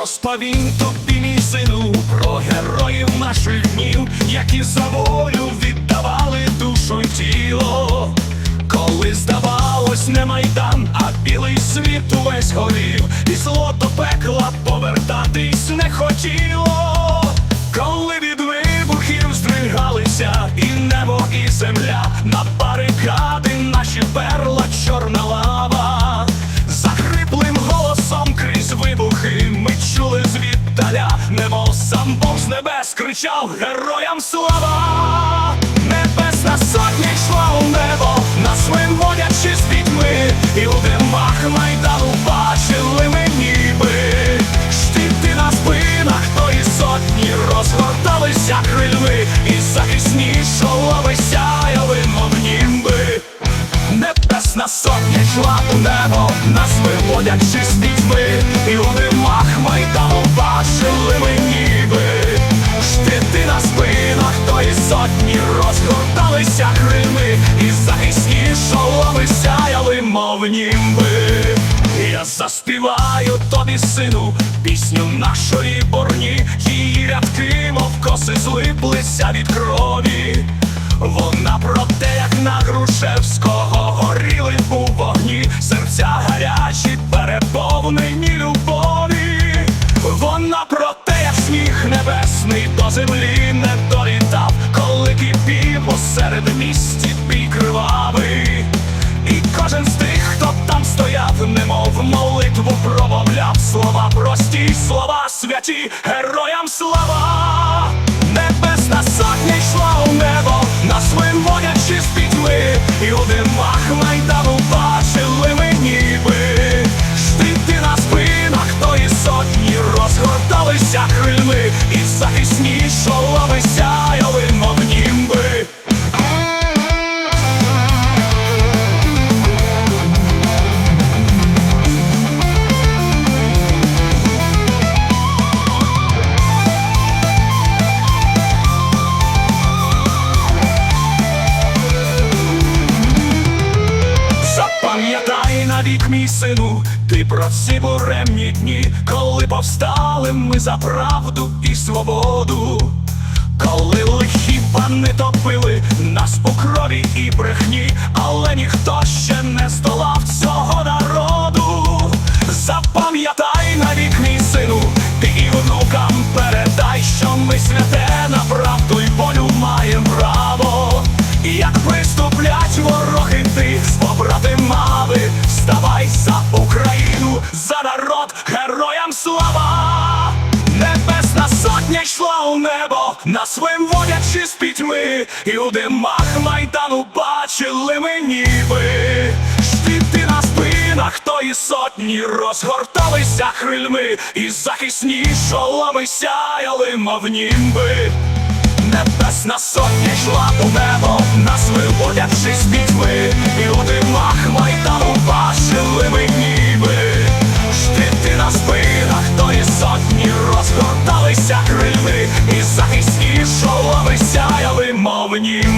Розповім тобі, мій сину, про героїв наших днів, які за волю світ увесь горів, і зло до пекла повертатись не хотіло. Коли від вибухів здригалися, і небо, і земля, на барикади наші перла чорна лава. Захриплим голосом крізь вибухи ми чули звіддаля, немов сам Бог з небес кричав героям слава! Небесна сотня йшла у небо, нас виводячи з пітьми, і у димах майдану і захисні шоломи сяяли, мов німби. Небесна сотня йшла у небо, нас виводячи з пітьми, і у димах майдану бачили ми ніби Штити на спинах тої сотні розгорталися крильми, і захисні шоломи сяяли, мов німби. Я заспіваю тобі, сину, пісню нашої борні, її рядки, мов коси злиплися від крові. Вона про те, як на Грушевського горіли у вогні, серця гарячі, переповнені любові. Вона про те, як сніг небесний до землі не долітав, коли кипів посеред місті бій кривавий. І кожен з тих, хто там стояв, немов слова прості, слова святі, героям слава! Мій сину, ти про ці буремні дні, коли повстали ми за правду і свободу, коли лихі пани топили нас у крові і брехні, але ніхто ще не здолав цього народу. Нас виводячи з пітьми, і у димах майдану бачили ми ніби Штити на спинах тої сотні розгорталися крильми, і захисні шоломи сяяли, мов німби. Небесна сотня йшла у небо, нас виводячи з пітьми, і у димах майдану you.